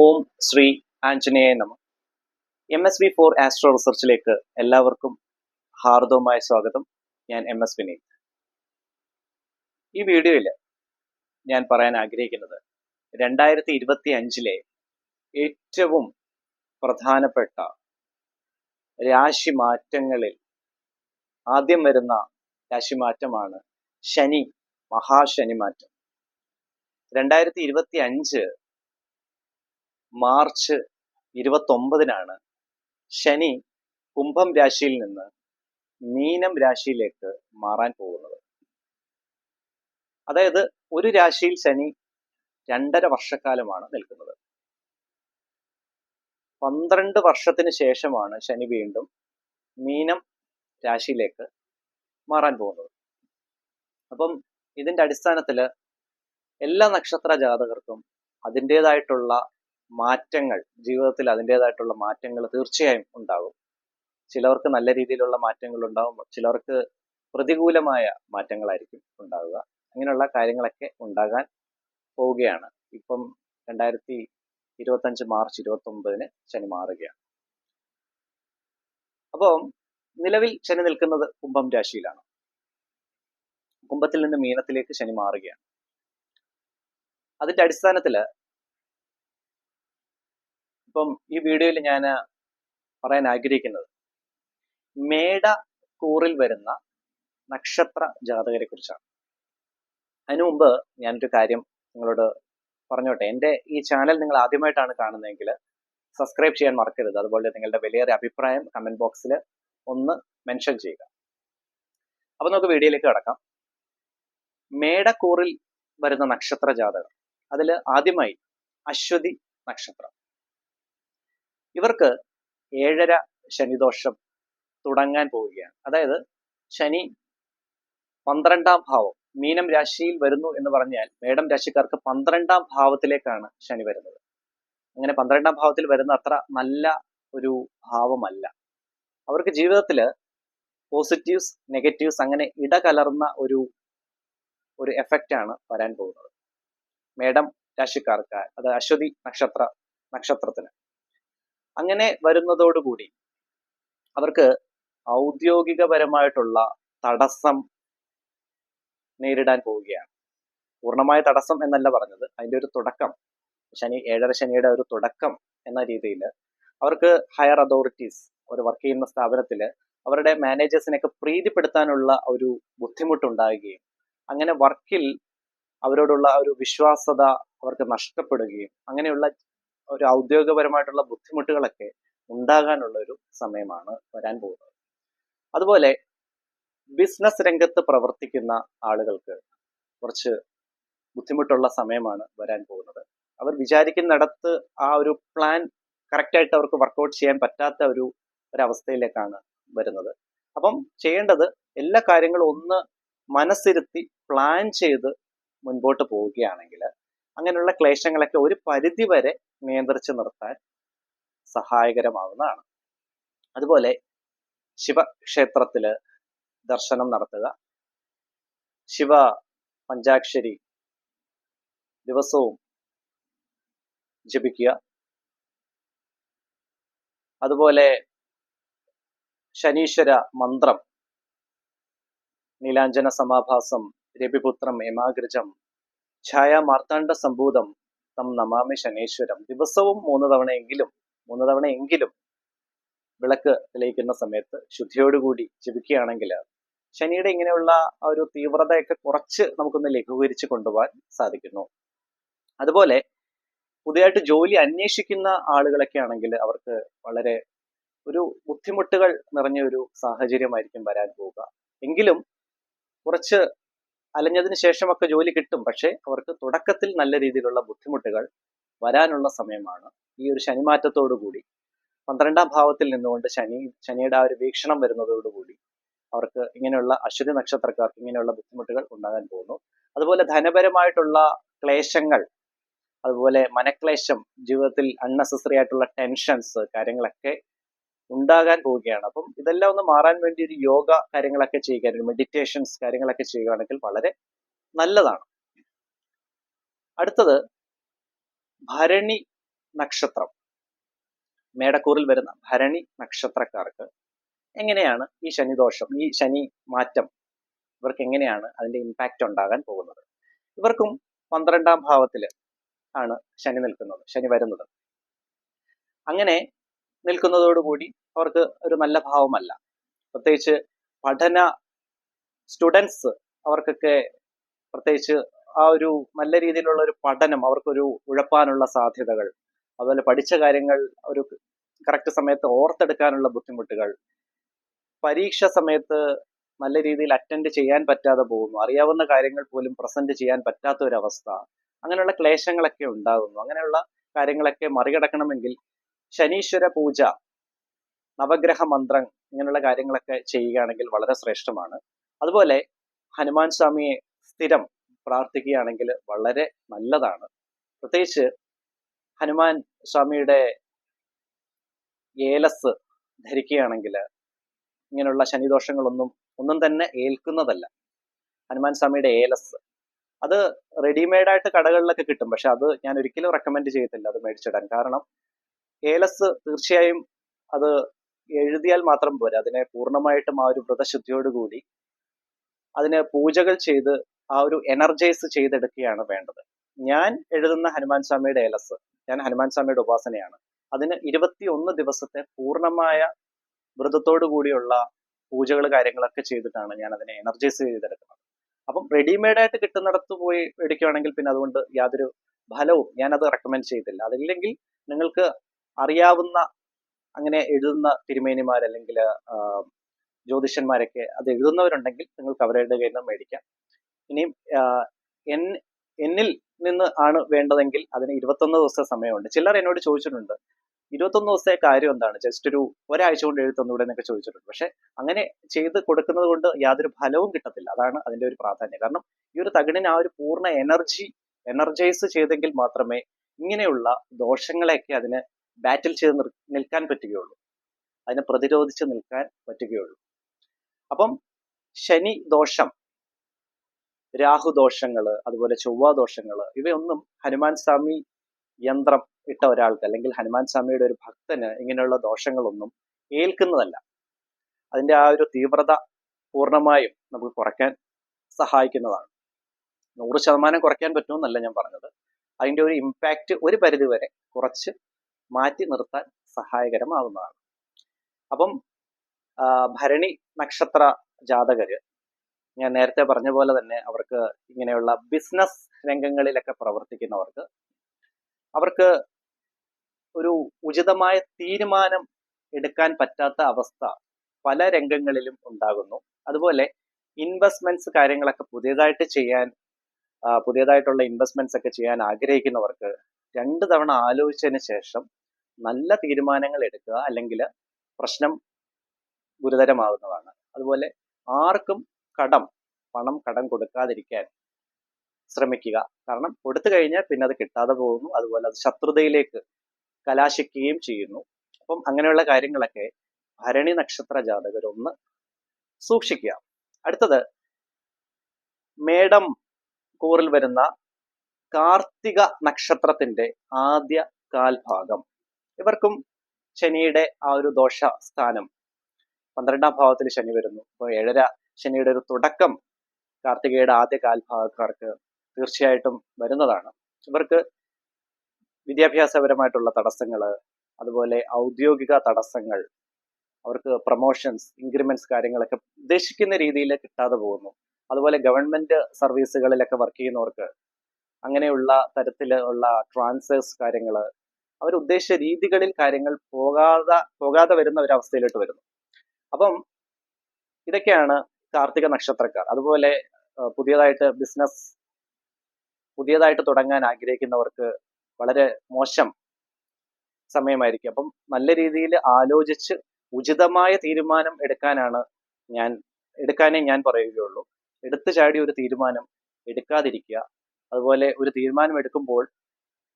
ഓം ശ്രീ ആഞ്ജനേയ നമ. M S V four astro റിസർച്ചിലേക്ക് എല്ലാവർക്കും ഹാർദവുമായ സ്വാഗതം. ഞാൻ എം എസ് വിനീത്. ഈ വീഡിയോയിൽ ഞാൻ പറയാൻ ആഗ്രഹിക്കുന്നത് രണ്ടായിരത്തി ഇരുപത്തി അഞ്ചിലെ ഏറ്റവും പ്രധാനപ്പെട്ട രാശി മാറ്റങ്ങളിൽ ആദ്യം വരുന്ന രാശി മാറ്റമാണ് ശനി മഹാശനി മാറ്റം രണ്ടായിരത്തി ഇരുപത്തി അഞ്ച് മാർച്ച് ഇരുപത്തൊമ്പതിനാണ് ശനി കുംഭം രാശിയിൽ നിന്ന് മീനം രാശിയിലേക്ക് മാറാൻ പോകുന്നത്. അതായത് ഒരു രാശിയിൽ ശനി രണ്ടര വർഷക്കാലമാണ് നിൽക്കുന്നത്. പന്ത്രണ്ട് വർഷത്തിന് ശേഷമാണ് ശനി വീണ്ടും മീനം രാശിയിലേക്ക് മാറാൻ പോകുന്നത്. അപ്പം ഇതിന്റെ അടിസ്ഥാനത്തിൽ എല്ലാ നക്ഷത്ര ജാതകർക്കും അതിന്റെതായിട്ടുള്ള മാറ്റങ്ങൾ ജീവിതത്തിൽ അതിന്റെതായിട്ടുള്ള മാറ്റങ്ങൾ തീർച്ചയായും ഉണ്ടാകും. ചിലവർക്ക് നല്ല രീതിയിലുള്ള മാറ്റങ്ങൾ ഉണ്ടാകും ചിലവർക്ക് പ്രതികൂലമായ മാറ്റങ്ങളായിരിക്കും ഉണ്ടാവുക. അങ്ങനെയുള്ള കാര്യങ്ങളൊക്കെ ഉണ്ടാകാൻ പോവുകയാണ്. ഇപ്പം രണ്ടായിരത്തി ഇരുപത്തഞ്ച് മാർച്ച് ഇരുപത്തി ഒമ്പതിന് ശനി മാറുകയാണ്. അപ്പോൾ നിലവിൽ ശനി നിൽക്കുന്നത് കുംഭം രാശിയിലാണ്. കുംഭത്തിൽ നിന്ന് മീനത്തിലേക്ക് ശനി മാറുകയാണ്. അതിന്റെ അടിസ്ഥാനത്തിൽ ഇപ്പം ഈ വീഡിയോയിൽ ഞാൻ പറയാൻ ആഗ്രഹിക്കുന്നത്. മേട കൂറിൽ വരുന്ന നക്ഷത്ര ജാതകരെ കുറിച്ചാണ്. അതിനു മുമ്പ് ഞാനൊരു കാര്യം നിങ്ങളോട് പറഞ്ഞോട്ടെ. എന്റെ ഈ ചാനൽ നിങ്ങൾ ആദ്യമായിട്ടാണ് കാണുന്നതെങ്കിൽ സബ്സ്ക്രൈബ് ചെയ്യാൻ മറക്കരുത്. അതുപോലെ നിങ്ങളുടെ വലിയൊരു അഭിപ്രായം കമന്റ് ബോക്സിൽ ഒന്ന് മെൻഷൻ ചെയ്യുക. അപ്പം നമുക്ക് വീഡിയോയിലേക്ക് കടക്കാം. മേടക്കൂറിൽ വരുന്ന നക്ഷത്ര ജാതകം. അതിൽ ആദ്യമായി അശ്വതി നക്ഷത്രം. ഇവർക്ക് ഏഴര ശനിദോഷം തുടങ്ങാൻ പോവുകയാണ്. അതായത് ശനി പന്ത്രണ്ടാം ഭാവം മീനം രാശിയിൽ വരുന്നു എന്ന് പറഞ്ഞാൽ മേടം രാശിക്കാർക്ക് പന്ത്രണ്ടാം ഭാവത്തിലേക്കാണ് ശനി വരുന്നത്. അങ്ങനെ പന്ത്രണ്ടാം ഭാവത്തിൽ വരുന്ന അത്ര നല്ല ഒരു ഭാവമല്ല. അവർക്ക് ജീവിതത്തിൽ പോസിറ്റീവ്സ് നെഗറ്റീവ്സ് അങ്ങനെ ഇടകലർന്ന ഒരു ഒരു എഫക്റ്റ് ആണ് വരാൻ പോകുന്നത്. മേടം രാശിക്കാർക്ക് അത് അശ്വതി നക്ഷത്ര നക്ഷത്രത്തിന്. അങ്ങനെ വരുന്നതോടുകൂടി അവർക്ക് ഔദ്യോഗികപരമായിട്ടുള്ള തടസ്സം നേരിടാൻ പോവുകയാണ്. പൂർണമായ തടസ്സം എന്നല്ല പറഞ്ഞത് അതിന്റെ ഒരു തുടക്കം. ശനി ഏഴര ശനിയുടെ ഒരു തുടക്കം എന്ന രീതിയിൽ അവർക്ക് ഹയർ അതോറിറ്റീസ് അവർ വർക്ക് ചെയ്യുന്ന സ്ഥാപനത്തിൽ അവരുടെ മാനേജേഴ്സിനെയൊക്കെ പ്രീതിപ്പെടുത്താനുള്ള ഒരു ബുദ്ധിമുട്ടുണ്ടാകുകയും അങ്ങനെ വർക്കിൽ അവരോടുള്ള ഒരു വിശ്വാസത അവർക്ക് നഷ്ടപ്പെടുകയും അങ്ങനെയുള്ള ഒരു ഔദ്യോഗികപരമായിട്ടുള്ള ബുദ്ധിമുട്ടുകളൊക്കെ ഉണ്ടാകാനുള്ള ഒരു സമയമാണ് വരാൻ പോകുന്നത്. അതുപോലെ ബിസിനസ് രംഗത്ത് പ്രവർത്തിക്കുന്ന ആളുകൾക്ക് കുറച്ച് ബുദ്ധിമുട്ടുള്ള സമയമാണ് വരാൻ പോകുന്നത്. അവർ വിചാരിക്കുന്നിടത്ത് ആ ഒരു പ്ലാൻ കറക്റ്റായിട്ട് അവർക്ക് വർക്കൗട്ട് ചെയ്യാൻ പറ്റാത്ത ഒരു ഒരവസ്ഥയിലേക്കാണ് വരുന്നത്. അപ്പം ചെയ്യേണ്ടത് എല്ലാ കാര്യങ്ങളും ഒന്ന് മനസ്സിരുത്തി പ്ലാൻ ചെയ്ത് മുൻപോട്ട് പോവുകയാണെങ്കിൽ അങ്ങനെയുള്ള ക്ലേശങ്ങളൊക്കെ ഒരു പരിധി വരെ നിയന്ത്രിച്ച് നിർത്താൻ സഹായകരമാവുന്നതാണ്. അതുപോലെ ശിവക്ഷേത്രത്തിൽ ദർശനം നടത്തുക. ശിവ പഞ്ചാക്ഷരി ദിവസവും ജപിക്കുക. അതുപോലെ ശനീശ്വര മന്ത്രം നീലാഞ്ജന സമാഭാസം രവിപുത്രം യമാഗ്രജം ഛായ മാർത്താണ്ഡ സംഭൂതം തം നമാമി ശനീശ്വരം. ദിവസവും മൂന്ന് തവണയെങ്കിലും മൂന്ന് തവണയെങ്കിലും വിളക്ക് തെളിയിക്കുന്ന സമയത്ത് ശുദ്ധിയോടുകൂടി ജപിക്കുകയാണെങ്കിൽ ശനിയുടെ ഇങ്ങനെയുള്ള ഒരു തീവ്രതയൊക്കെ കുറച്ച് നമുക്കൊന്ന് ലഘൂകരിച്ച് കൊണ്ടുപോകാൻ സാധിക്കുന്നു. അതുപോലെ പുതിയതായിട്ട് ജോലി അന്വേഷിക്കുന്ന ആളുകളൊക്കെ ആണെങ്കിൽ അവർക്ക് വളരെ ഒരു ബുദ്ധിമുട്ടുകൾ നിറഞ്ഞ ഒരു സാഹചര്യമായിരിക്കും വരാൻ പോവുക. എങ്കിലും കുറച്ച് അലഞ്ഞതിന് ശേഷമൊക്കെ ജോലി കിട്ടും. പക്ഷേ അവർക്ക് തുടക്കത്തിൽ നല്ല രീതിയിലുള്ള ബുദ്ധിമുട്ടുകൾ വരാനുള്ള സമയമാണ്. ഈ ഒരു ശനിമാറ്റത്തോടു കൂടി പന്ത്രണ്ടാം ഭാവത്തിൽ നിന്നുകൊണ്ട് ശനി ശനിയുടെ ആ ഒരു വീക്ഷണം വരുന്നതോടുകൂടി അവർക്ക് ഇങ്ങനെയുള്ള അശ്വതി നക്ഷത്രക്കാർക്ക് ഇങ്ങനെയുള്ള ബുദ്ധിമുട്ടുകൾ ഉണ്ടാകാൻ പോകുന്നു. അതുപോലെ ധനപരമായിട്ടുള്ള ക്ലേശങ്ങൾ അതുപോലെ മനക്ലേശം ജീവിതത്തിൽ അൺനെസസറി ആയിട്ടുള്ള ടെൻഷൻസ് കാര്യങ്ങളൊക്കെ ഉണ്ടാകാൻ പോവുകയാണ്. അപ്പം ഇതെല്ലാം ഒന്ന് മാറാൻ വേണ്ടി ഒരു യോഗ കാര്യങ്ങളൊക്കെ ചെയ്യുക മെഡിറ്റേഷൻസ് കാര്യങ്ങളൊക്കെ ചെയ്യുകയാണെങ്കിൽ വളരെ നല്ലതാണ്. അടുത്തത് ഭരണി നക്ഷത്രം. മേടക്കൂറിൽ വരുന്ന ഭരണി നക്ഷത്രക്കാർക്ക് എങ്ങനെയാണ് ഈ ശനിദോഷം ഈ ശനി മാറ്റം ഇവർക്ക് എങ്ങനെയാണ് അതിന്റെ ഇമ്പാക്റ്റ് ഉണ്ടാകാൻ പോകുന്നത്? ഇവർക്കും പന്ത്രണ്ടാം ഭാവത്തിൽ ആണ് ശനി നിൽക്കുന്നത് ശനി വരുന്നത്. അങ്ങനെ നിൽക്കുന്നതോടുകൂടി അവർക്ക് ഒരു നല്ല ഭാവമല്ല. പ്രത്യേകിച്ച് പഠന സ്റ്റുഡൻസ് അവർക്കൊക്കെ പ്രത്യേകിച്ച് ആ ഒരു നല്ല രീതിയിലുള്ള ഒരു പഠനം അവർക്കൊരു ഉഴപ്പാനുള്ള സാധ്യതകൾ അതുപോലെ പഠിച്ച കാര്യങ്ങൾ ഒരു കറക്റ്റ് സമയത്ത് ഓർത്തെടുക്കാനുള്ള ബുദ്ധിമുട്ടുകൾ പരീക്ഷ സമയത്ത് നല്ല രീതിയിൽ അറ്റൻഡ് ചെയ്യാൻ പറ്റാതെ പോകുന്നു അറിയാവുന്ന കാര്യങ്ങൾ പോലും പ്രസന്റ് ചെയ്യാൻ പറ്റാത്ത ഒരു അവസ്ഥ അങ്ങനെയുള്ള ക്ലേശങ്ങളൊക്കെ ഉണ്ടാകുന്നു അങ്ങനെയുള്ള കാര്യങ്ങളൊക്കെ മറികടക്കണമെങ്കിൽ ശനീശ്വര പൂജ നവഗ്രഹ മന്ത്രം ഇങ്ങനെയുള്ള കാര്യങ്ങളൊക്കെ ചെയ്യുകയാണെങ്കിൽ വളരെ ശ്രേഷ്ഠമാണ്. അതുപോലെ ഹനുമാൻ സ്വാമിയെ സ്ഥിരം പ്രാർത്ഥിക്കുകയാണെങ്കിൽ വളരെ നല്ലതാണ്. പ്രത്യേകിച്ച് ഹനുമാൻ സ്വാമിയുടെ ഏലസ് ധരിക്കുകയാണെങ്കിൽ ഇങ്ങനെയുള്ള ശനിദോഷങ്ങളൊന്നും ഒന്നും തന്നെ ഏൽക്കുന്നതല്ല. ഹനുമാൻ സ്വാമിയുടെ ഏലസ്. അത് റെഡിമെയ്ഡായിട്ട് കടകളിലൊക്കെ കിട്ടും. പക്ഷെ അത് ഞാൻ ഒരിക്കലും റെക്കമെൻഡ് ചെയ്യത്തില്ല. അത് മേടിച്ചിടാൻ. കാരണം ഏലസ് തീർച്ചയായും അത് എഴുതിയാൽ മാത്രം പോരാ. അതിനെ പൂർണമായിട്ടും ആ ഒരു വ്രതശുദ്ധിയോടുകൂടി അതിന് പൂജകൾ ചെയ്ത് ആ ഒരു എനർജൈസ് ചെയ്തെടുക്കുകയാണ് വേണ്ടത്. ഞാൻ എഴുതുന്ന ഹനുമാൻ സ്വാമിയുടെ ഏലസ് ഞാൻ ഹനുമാൻ സ്വാമിയുടെ ഉപാസനയാണ്. അതിന് ഇരുപത്തി ഒന്ന് ദിവസത്തെ പൂർണമായ വ്രതത്തോടു കൂടിയുള്ള പൂജകൾ കാര്യങ്ങളൊക്കെ ചെയ്തിട്ടാണ് ഞാൻ അതിനെ എനർജൈസ് ചെയ്തെടുക്കുന്നത്. അപ്പം റെഡിമെയ്ഡ് ആയിട്ട് കിട്ടുന്നിടത്ത് പോയി മേടിക്കുകയാണെങ്കിൽ പിന്നെ അതുകൊണ്ട് യാതൊരു ഫലവും ഞാൻ അത് റെക്കമെൻഡ് ചെയ്തില്ല. അതില്ലെങ്കിൽ നിങ്ങൾക്ക് അറിയാവുന്ന അങ്ങനെ എഴുതുന്ന തിരുമേനിമാർ അല്ലെങ്കിൽ ജ്യോതിഷന്മാരൊക്കെ അത് എഴുതുന്നവരുണ്ടെങ്കിൽ നിങ്ങൾക്ക് അവരുടെ കയ്യിൽ നിന്ന് മേടിക്കാം. ഇനിയും എൻ എന്നിൽ നിന്ന് ആണ് വേണ്ടതെങ്കിൽ അതിന് ഇരുപത്തൊന്ന് ദിവസത്തെ സമയമുണ്ട്. ചിലർ എന്നോട് ചോദിച്ചിട്ടുണ്ട് ഇരുപത്തൊന്ന് ദിവസത്തെ കാര്യം എന്താണ്? ജസ്റ്റ് ഒരു ഒരാഴ്ച കൊണ്ട് എഴുത്തൊന്നുകൂടെ എന്നൊക്കെ ചോദിച്ചിട്ടുണ്ട്. പക്ഷെ അങ്ങനെ ചെയ്ത് കൊടുക്കുന്നത് കൊണ്ട് യാതൊരു ഫലവും കിട്ടത്തില്ല. അതാണ് അതിന്റെ ഒരു പ്രാധാന്യം. കാരണം ഈ ഒരു തകിടിന് ആ ഒരു പൂർണ എനർജി എനർജൈസ് ചെയ്തെങ്കിൽ മാത്രമേ ഇങ്ങനെയുള്ള ദോഷങ്ങളെയൊക്കെ അതിന് ബാറ്റിൽ ചെയ്ത് നിൽക്കാൻ പറ്റുകയുള്ളൂ. അതിനെ പ്രതിരോധിച്ച് നിൽക്കാൻ പറ്റുകയുള്ളൂ. അപ്പം ശനി ദോഷം രാഹു ദോഷങ്ങൾ അതുപോലെ ചൊവ്വ ദോഷങ്ങൾ ഇവയൊന്നും ഹനുമാൻ സ്വാമി യന്ത്രം ഇട്ട ഒരാൾക്ക് അല്ലെങ്കിൽ ഹനുമാൻ സ്വാമിയുടെ ഒരു ഭക്തന് ഇങ്ങനെയുള്ള ദോഷങ്ങളൊന്നും ഏൽക്കുന്നതല്ല. അതിന്റെ ആ ഒരു തീവ്രത പൂർണമായും നമുക്ക് കുറയ്ക്കാൻ സഹായിക്കുന്നതാണ്. നൂറ് ശതമാനം കുറയ്ക്കാൻ പറ്റുമെന്നല്ല ഞാൻ പറഞ്ഞത്. അതിന്റെ ഒരു ഇമ്പാക്റ്റ് ഒരു പരിധി വരെ കുറച്ച് മാറ്റി നിർത്താൻ സഹായകരമാകുന്നതാണ് അപ്പം ഭരണി നക്ഷത്ര ജാതകര് ഞാൻ നേരത്തെ പറഞ്ഞ പോലെ തന്നെ അവർക്ക് ഇങ്ങനെയുള്ള ബിസിനസ് രംഗങ്ങളിലൊക്കെ പ്രവർത്തിക്കുന്നവർക്ക് അവർക്ക് ഒരു ഉചിതമായ തീരുമാനം എടുക്കാൻ പറ്റാത്ത അവസ്ഥ പല രംഗങ്ങളിലും ഉണ്ടാകുന്നു. അതുപോലെ ഇൻവെസ്റ്റ്മെന്റ്സ് കാര്യങ്ങളൊക്കെ പുതിയതായിട്ട് ചെയ്യാൻ പുതിയതായിട്ടുള്ള ഇൻവെസ്റ്റ്മെന്റ്സ് ഒക്കെ ചെയ്യാൻ ആഗ്രഹിക്കുന്നവർക്ക് രണ്ട് തവണ ആലോചിച്ചതിന് ശേഷം നല്ല തീരുമാനങ്ങൾ എടുക്കുക അല്ലെങ്കിൽ പ്രശ്നം ഗുരുതരമാകുന്നതാണ് അതുപോലെ ആർക്കും കടം പണം കടം കൊടുക്കാതിരിക്കാൻ ശ്രമിക്കുക. കാരണം കൊടുത്തു കഴിഞ്ഞാൽ പിന്നെ അത് കിട്ടാതെ പോകുന്നു. അതുപോലെ അത് ശത്രുതയിലേക്ക് കലാശിക്കുകയും ചെയ്യുന്നു. അപ്പം അങ്ങനെയുള്ള കാര്യങ്ങളൊക്കെ ഭരണി നക്ഷത്ര ജാതകരൊന്ന് സൂക്ഷിക്കുക. അടുത്തത് മേടം കൂറിൽ വരുന്ന കാർത്തിക നക്ഷത്രത്തിന്റെ ആദ്യ കാൽഭാഗം. ഇവർക്കും ശനിയുടെ ആ ഒരു ദോഷ സ്ഥാനം പന്ത്രണ്ടാം ഭാവത്തിൽ ശനി വരുന്നു. അപ്പോൾ ഏഴര ശനിയുടെ ഒരു തുടക്കം കാർത്തികയുടെ ആദ്യ കാൽഭാഗക്കാർക്ക് തീർച്ചയായിട്ടും വരുന്നതാണ്. ഇവർക്ക് വിദ്യാഭ്യാസപരമായിട്ടുള്ള തടസ്സങ്ങൾ അതുപോലെ ഔദ്യോഗിക തടസ്സങ്ങൾ അവർക്ക് പ്രൊമോഷൻസ് ഇൻക്രിമെന്റ്സ് കാര്യങ്ങളൊക്കെ ഉദ്ദേശിക്കുന്ന രീതിയിൽ കിട്ടാതെ പോകുന്നു. അതുപോലെ ഗവൺമെന്റ് സർവീസുകളിലൊക്കെ വർക്ക് ചെയ്യുന്നവർക്ക് അങ്ങനെയുള്ള തരത്തിലുള്ള ട്രാൻസ്ഫേഴ്സ് കാര്യങ്ങൾ അവർ ഉദ്ദേശ രീതികളിൽ കാര്യങ്ങൾ പോകാതെ പോകാതെ വരുന്ന ഒരു അവസ്ഥയിലോട്ട് വരുന്നു. അപ്പം ഇതൊക്കെയാണ് കാർത്തിക നക്ഷത്രക്കാർ. അതുപോലെ പുതിയതായിട്ട് ബിസിനസ് പുതിയതായിട്ട് തുടങ്ങാൻ ആഗ്രഹിക്കുന്നവർക്ക് വളരെ മോശം സമയമായിരിക്കും. അപ്പം നല്ല രീതിയിൽ ആലോചിച്ച് ഉചിതമായ തീരുമാനം എടുക്കാനാണ് ഞാൻ എടുക്കാനേ ഞാൻ പറയുകയുള്ളൂ. എടുത്തു ചാടി ഒരു തീരുമാനം എടുക്കാതിരിക്കുക. അതുപോലെ ഒരു തീരുമാനം എടുക്കുമ്പോൾ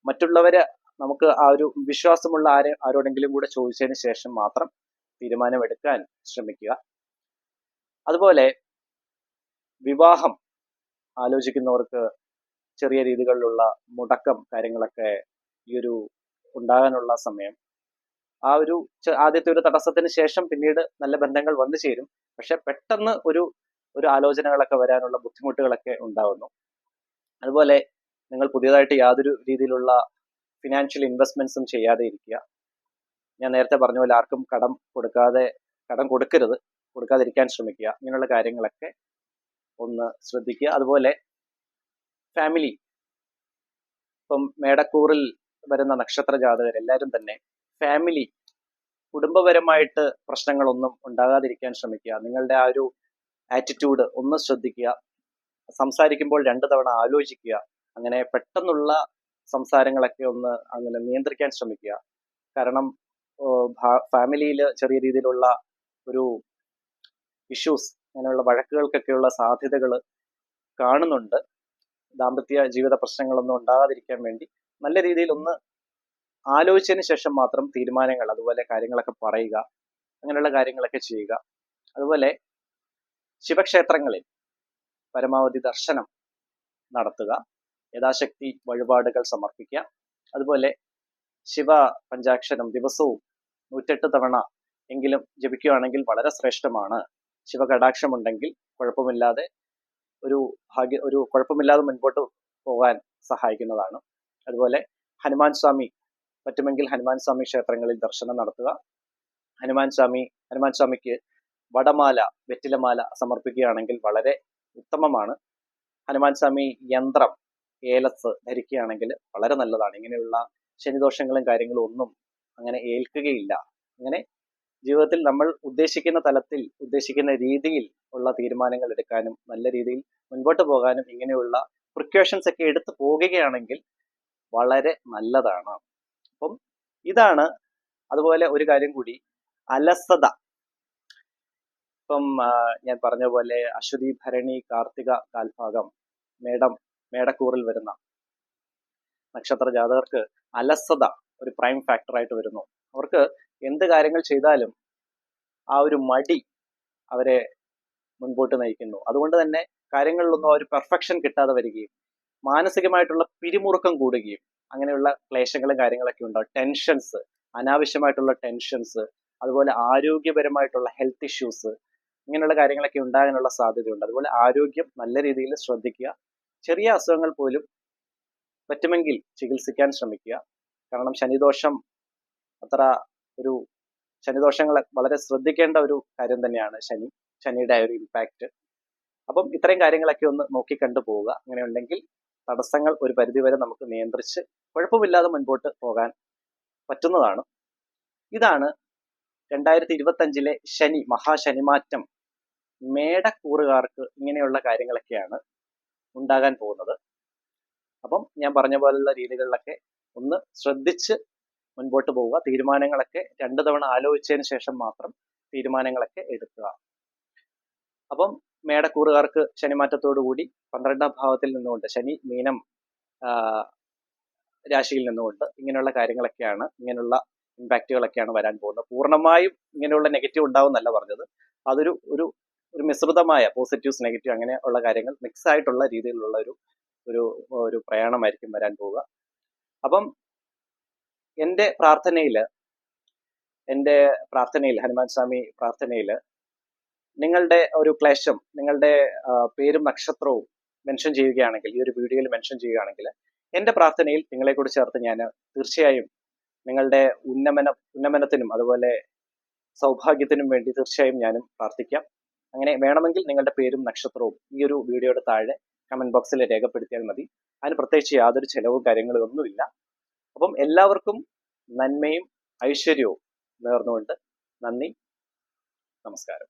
മറ്റുള്ളവരെ നമുക്ക് ആ ഒരു വിശ്വാസമുള്ള ആരെ ആരോടെങ്കിലും കൂടെ ചോദിച്ചതിന് ശേഷം മാത്രം തീരുമാനമെടുക്കാൻ ശ്രമിക്കുക. അതുപോലെ വിവാഹം ആലോചിക്കുന്നവർക്ക് ചെറിയ രീതികളിലുള്ള മുടക്കം കാര്യങ്ങളൊക്കെ ഈ ഒരു ഉണ്ടാകാനുള്ള സമയം. ആ ഒരു ആദ്യത്തെ ഒരു തടസ്സത്തിന് ശേഷം പിന്നീട് നല്ല ബന്ധങ്ങൾ വന്നു ചേരും. പക്ഷെ പെട്ടെന്ന് ഒരു ഒരു ആലോചനകളൊക്കെ വരാനുള്ള ബുദ്ധിമുട്ടുകളൊക്കെ ഉണ്ടാവുന്നു. അതുപോലെ നിങ്ങൾ പുതിയതായിട്ട് യാതൊരു രീതിയിലുള്ള ഫിനാൻഷ്യൽ ഇൻവെസ്റ്റ്മെന്റ്സും ചെയ്യാതെ ഇരിക്കുക. ഞാൻ നേരത്തെ പറഞ്ഞ പോലെ ആർക്കും കടം കൊടുക്കാതെ കടം കൊടുക്കരുത്. കൊടുക്കാതിരിക്കാൻ ശ്രമിക്കുക. ഇങ്ങനെയുള്ള കാര്യങ്ങളൊക്കെ ഒന്ന് ശ്രദ്ധിക്കുക. അതുപോലെ ഫാമിലി ഇപ്പം മേടക്കൂറിൽ വരുന്ന നക്ഷത്ര ജാതകർ എല്ലാവരും തന്നെ ഫാമിലി കുടുംബപരമായിട്ട് പ്രശ്നങ്ങളൊന്നും ഉണ്ടാകാതിരിക്കാൻ ശ്രമിക്കുക. നിങ്ങളുടെ ആ ഒരു ആറ്റിറ്റ്യൂഡ് ഒന്ന് ശ്രദ്ധിക്കുക. സംസാരിക്കുമ്പോൾ രണ്ടു തവണ ആലോചിക്കുക. അങ്ങനെ പെട്ടെന്നുള്ള സംസാരങ്ങളൊക്കെ ഒന്ന് അങ്ങനെ നിയന്ത്രിക്കാൻ ശ്രമിക്കുക. കാരണം ഫാമിലിയിൽ ചെറിയ രീതിയിലുള്ള ഒരു ഇഷ്യൂസ് അങ്ങനെയുള്ള വഴക്കുകൾക്കൊക്കെയുള്ള സാധ്യതകൾ കാണുന്നുണ്ട്. ദാമ്പത്യ ജീവിത പ്രശ്നങ്ങളൊന്നും ഉണ്ടാകാതിരിക്കാൻ വേണ്ടി നല്ല രീതിയിൽ ഒന്ന് ആലോചിച്ചതിന് ശേഷം മാത്രം തീരുമാനങ്ങൾ അതുപോലെ കാര്യങ്ങളൊക്കെ പറയുക അങ്ങനെയുള്ള കാര്യങ്ങളൊക്കെ ചെയ്യുക. അതുപോലെ ശിവക്ഷേത്രങ്ങളിൽ പരമാവധി ദർശനം നടത്തുക. യഥാശക്തി വഴിപാടുകൾ സമർപ്പിക്കുക. അതുപോലെ ശിവ പഞ്ചാക്ഷരം ദിവസവും നൂറ്റെട്ട് തവണ എങ്കിലും ജപിക്കുകയാണെങ്കിൽ വളരെ ശ്രേഷ്ഠമാണ്. ശിവ ശിവകടാക്ഷമുണ്ടെങ്കിൽ കുഴപ്പമില്ലാതെ ഒരു ഭാഗ്യ ഒരു കുഴപ്പമില്ലാതെ മുൻപോട്ട് പോകാൻ സഹായിക്കുന്നതാണ്. അതുപോലെ ഹനുമാൻ സ്വാമി പറ്റുമെങ്കിൽ ഹനുമാൻ സ്വാമി ക്ഷേത്രങ്ങളിൽ ദർശനം നടത്തുക. ഹനുമാൻ സ്വാമി ഹനുമാൻ സ്വാമിക്ക് വടമാല വെറ്റിലമാല സമർപ്പിക്കുകയാണെങ്കിൽ വളരെ ഉത്തമമാണ്. ഹനുമാൻ സ്വാമി യന്ത്രം ഏലസ് ധരിക്കുകയാണെങ്കിൽ വളരെ നല്ലതാണ്. ഇങ്ങനെയുള്ള ശനിദോഷങ്ങളും കാര്യങ്ങളും ഒന്നും അങ്ങനെ ഏൽക്കുകയില്ല. അങ്ങനെ ജീവിതത്തിൽ നമ്മൾ ഉദ്ദേശിക്കുന്ന തലത്തിൽ ഉദ്ദേശിക്കുന്ന രീതിയിൽ ഉള്ള തീരുമാനങ്ങൾ എടുക്കാനും നല്ല രീതിയിൽ മുൻപോട്ട് പോകാനും ഇങ്ങനെയുള്ള പ്രിക്കോഷൻസ് ഒക്കെ എടുത്തു പോകുകയാണെങ്കിൽ വളരെ നല്ലതാണ്. അപ്പം ഇതാണ് അതുപോലെ ഒരു കാര്യം കൂടി. അലസത. ഇപ്പം ഞാൻ പറഞ്ഞ പോലെ അശ്വതി ഭരണി കാർത്തിക കാൽഭാഗം മേടം മേടക്കൂറിൽ വരുന്ന നക്ഷത്ര ജാതകർക്ക് അലസത ഒരു പ്രൈം ഫാക്ടറായിട്ട് വരുന്നു. അവർക്ക് എന്ത് കാര്യങ്ങൾ ചെയ്താലും ആ ഒരു മടി അവരെ മുൻപോട്ട് നയിക്കുന്നു. അതുകൊണ്ട് തന്നെ കാര്യങ്ങളിലൊന്നും ഒരു പെർഫെക്ഷൻ കിട്ടാതെ വരികയും മാനസികമായിട്ടുള്ള പിരിമുറുക്കം കൂടുകയും അങ്ങനെയുള്ള ക്ലേശങ്ങളും കാര്യങ്ങളൊക്കെ ഉണ്ടാവും. ടെൻഷൻസ് അനാവശ്യമായിട്ടുള്ള ടെൻഷൻസ് അതുപോലെ ആരോഗ്യപരമായിട്ടുള്ള ഹെൽത്ത് ഇഷ്യൂസ് ഇങ്ങനെയുള്ള കാര്യങ്ങളൊക്കെ ഉണ്ടാകാനുള്ള സാധ്യതയുണ്ട്. അതുപോലെ ആരോഗ്യം നല്ല രീതിയിൽ ശ്രദ്ധിക്കുക ചെറിയ അസുഖങ്ങൾ പോലും പറ്റുമെങ്കിൽ ചികിത്സിക്കാൻ ശ്രമിക്കുക. കാരണം ശനിദോഷം അത്ര ഒരു ശനിദോഷങ്ങൾ വളരെ ശ്രദ്ധിക്കേണ്ട ഒരു കാര്യം തന്നെയാണ് ശനി. ശനിയുടെ ഒരു ഇമ്പാക്റ്റ് അപ്പം ഇത്രയും കാര്യങ്ങളൊക്കെ ഒന്ന് നോക്കിക്കണ്ടു പോവുക. അങ്ങനെയുണ്ടെങ്കിൽ തടസ്സങ്ങൾ ഒരു പരിധിവരെ നമുക്ക് നിയന്ത്രിച്ച് കുഴപ്പമില്ലാതെ മുൻപോട്ട് പോകാൻ പറ്റുന്നതാണ്. ഇതാണ് രണ്ടായിരത്തി ഇരുപത്തഞ്ചിലെ ശനി മഹാശനിമാറ്റം. മേടക്കൂറുകാർക്ക് ഇങ്ങനെയുള്ള കാര്യങ്ങളൊക്കെയാണ് ഉണ്ടാകാൻ പോകുന്നത്. അപ്പം ഞാൻ പറഞ്ഞ പോലുള്ള രീതികളിലൊക്കെ ഒന്ന് ശ്രദ്ധിച്ച് മുൻപോട്ട് പോവുക. തീരുമാനങ്ങളൊക്കെ രണ്ടു തവണ ആലോചിച്ചതിന് ശേഷം മാത്രം തീരുമാനങ്ങളൊക്കെ എടുക്കുക. അപ്പം മേടക്കൂറുകാർക്ക് ശനിമാറ്റത്തോടു കൂടി പന്ത്രണ്ടാം ഭാവത്തിൽ നിന്നുകൊണ്ട് ശനി മീനം രാശിയിൽ നിന്നുകൊണ്ട് ഇങ്ങനെയുള്ള കാര്യങ്ങളൊക്കെയാണ് ഇങ്ങനെയുള്ള ഇമ്പാക്റ്റുകളൊക്കെയാണ് വരാൻ പോകുന്നത്. പൂർണമായും ഇങ്ങനെയുള്ള നെഗറ്റീവ് ഉണ്ടാവും എന്നല്ല പറഞ്ഞത്. അതൊരു ഒരു ഒരു മിശ്രിതമായ പോസിറ്റീവ്സ് നെഗറ്റീവ് അങ്ങനെ ഉള്ള കാര്യങ്ങൾ മിക്സ് ആയിട്ടുള്ള രീതിയിലുള്ള ഒരു ഒരു ഒരു പ്രയാണമായിരിക്കും വരാൻ പോവുക. അപ്പം എന്റെ പ്രാർത്ഥനയിൽ എന്റെ പ്രാർത്ഥനയിൽ ഹനുമാൻ സ്വാമി പ്രാർത്ഥനയിൽ നിങ്ങളുടെ ഒരു ക്ലേശം നിങ്ങളുടെ പേരും നക്ഷത്രവും മെൻഷൻ ചെയ്യുകയാണെങ്കിൽ ഈ ഒരു വീഡിയോയിൽ മെൻഷൻ ചെയ്യുകയാണെങ്കിൽ എന്റെ പ്രാർത്ഥനയിൽ നിങ്ങളെ കൂടി ചേർത്ത് ഞാൻ തീർച്ചയായും നിങ്ങളുടെ ഉന്നമന ഉന്നമനത്തിനും അതുപോലെ സൗഭാഗ്യത്തിനും വേണ്ടി തീർച്ചയായും ഞാനും പ്രാർത്ഥിക്കാം. അങ്ങനെ വേണമെങ്കിൽ നിങ്ങളുടെ പേരും നക്ഷത്രവും ഈ ഒരു വീഡിയോയുടെ താഴെ കമന്റ് ബോക്സിൽ രേഖപ്പെടുത്തിയാൽ മതി. അതിന് പ്രത്യേകിച്ച് യാതൊരു ചെലവും കാര്യങ്ങളും ഒന്നുമില്ല. അപ്പം എല്ലാവർക്കും നന്മയും ഐശ്വര്യവും നേർന്നുകൊണ്ട് നന്ദി. നമസ്കാരം.